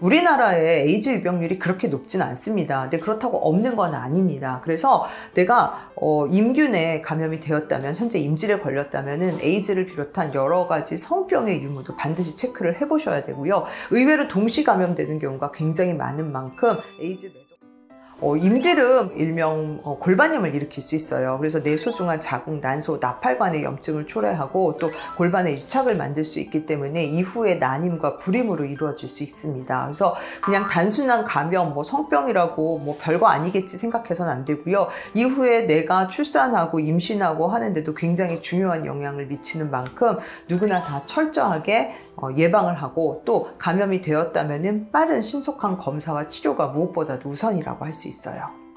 우리나라의 에이즈 유병률이 그렇게 높진 않습니다. 근데 그렇다고 없는 건 아닙니다. 그래서 내가 어, 임균에 감염이 되었다면 현재 임질에 걸렸다면은 에이즈를 비롯한 여러 가지 성병의 유무도 반드시 체크를 해보셔야 되고요. 의외로 동시 감염되는 경우가 굉장히 많은 만큼 에이즈 어, 임질은 일명 어, 골반염을 일으킬 수 있어요. 그래서 내 소중한 자궁, 난소, 나팔관의 염증을 초래하고 또 골반에 유착을 만들 수 있기 때문에 이후에 난임과 불임으로 이루어질 수 있습니다. 그래서 그냥 단순한 감염, 뭐 성병이라고 뭐 별거 아니겠지 생각해서는 안 되고요. 이후에 내가 출산하고 임신하고 하는데도 굉장히 중요한 영향을 미치는 만큼 누구나 다 철저하게 어, 예방을 하고 또 감염이 되었다면은 빠른 신속한 검사와 치료가 무엇보다도 우선이라고 할 수 있어요.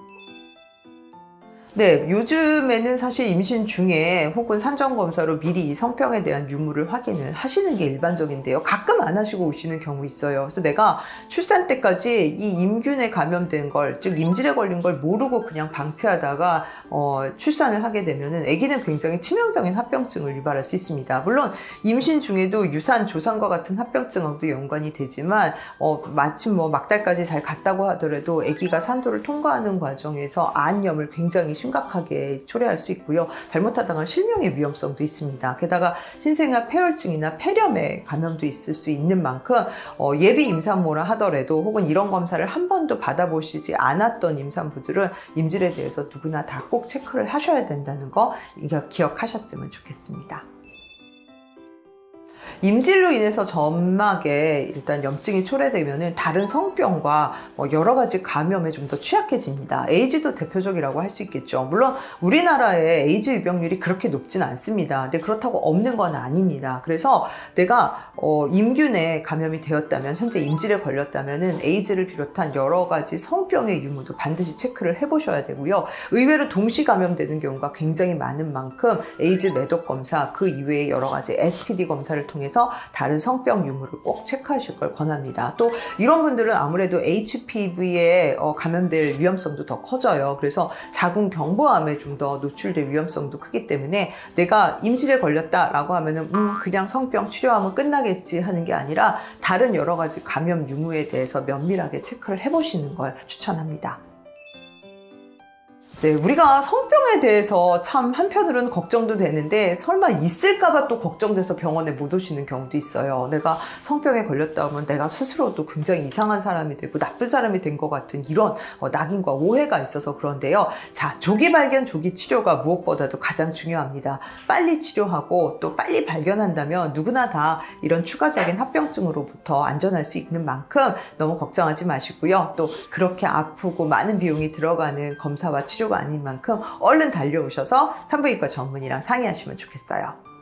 네, 요즘에는 사실 임신 중에 혹은 산정검사로 미리 이 성병에 대한 유무를 확인을 하시는 게 일반적인데요. 가끔 안 하시고 오시는 경우 있어요. 그래서 내가 출산 때까지 이 임균에 감염된 걸, 즉 임질에 걸린 걸 모르고 그냥 방치하다가 어, 출산을 하게 되면은 아기는 굉장히 치명적인 합병증을 유발할 수 있습니다. 물론 임신 중에도 유산 조산과 같은 합병증하고도 연관이 되지만 어, 마침 뭐 막달까지 잘 갔다고 하더라도 아기가 산도를 통과하는 과정에서 안염을 굉장히 심각하게 초래할 수 있고요. 잘못하다가 실명의 위험성도 있습니다. 게다가 신생아 폐혈증이나 폐렴에 감염도 있을 수 있는 만큼 어, 예비 임산모라 하더라도 혹은 이런 검사를 한 번도 받아보시지 않았던 임산부들은 임질에 대해서 누구나 다 꼭 체크를 하셔야 된다는 거 기억하셨으면 좋겠습니다. 임질로 인해서 점막에 일단 염증이 초래되면은 다른 성병과 뭐 여러 가지 감염에 좀 더 취약해집니다. 에이즈도 대표적이라고 할 수 있겠죠. 물론 우리나라의 에이즈 유병률이 그렇게 높진 않습니다. 근데 그렇다고 없는 건 아닙니다. 그래서 내가 어, 임균에 감염이 되었다면 현재 임질에 걸렸다면은 에이즈를 비롯한 여러 가지 성병의 유무도 반드시 체크를 해보셔야 되고요. 의외로 동시 감염되는 경우가 굉장히 많은 만큼 에이즈 매독 검사 그 이외에 여러 가지 STD 검사를 통해서 다른 성병 유무를 꼭 체크하실 걸 권합니다. 또 이런 분들은 아무래도 HPV에 어, 감염될 위험성도 더 커져요. 그래서 자궁 경부암에 좀 더 노출될 위험성도 크기 때문에 내가 임질에 걸렸다라고 하면은 음 그냥 성병 치료하면 끝나겠지 하는 게 아니라 다른 여러 가지 감염 유무에 대해서 면밀하게 체크를 해보시는 걸 추천합니다. 네, 우리가 성병에 대해서 참 한편으로는 걱정도 되는데 설마 있을까봐 또 걱정돼서 병원에 못 오시는 경우도 있어요. 내가 성병에 걸렸다 하면 내가 스스로도 굉장히 이상한 사람이 되고 나쁜 사람이 된 것 같은 이런 어, 낙인과 오해가 있어서 그런데요. 자, 조기 발견, 조기 치료가 무엇보다도 가장 중요합니다. 빨리 치료하고 또 빨리 발견한다면 누구나 다 이런 추가적인 합병증으로부터 안전할 수 있는 만큼 너무 걱정하지 마시고요. 또 그렇게 아프고 많은 비용이 들어가는 검사와 치료가 아닌 만큼 얼른 달려오셔서 산부인과 전문의랑 상의하시면 좋겠어요.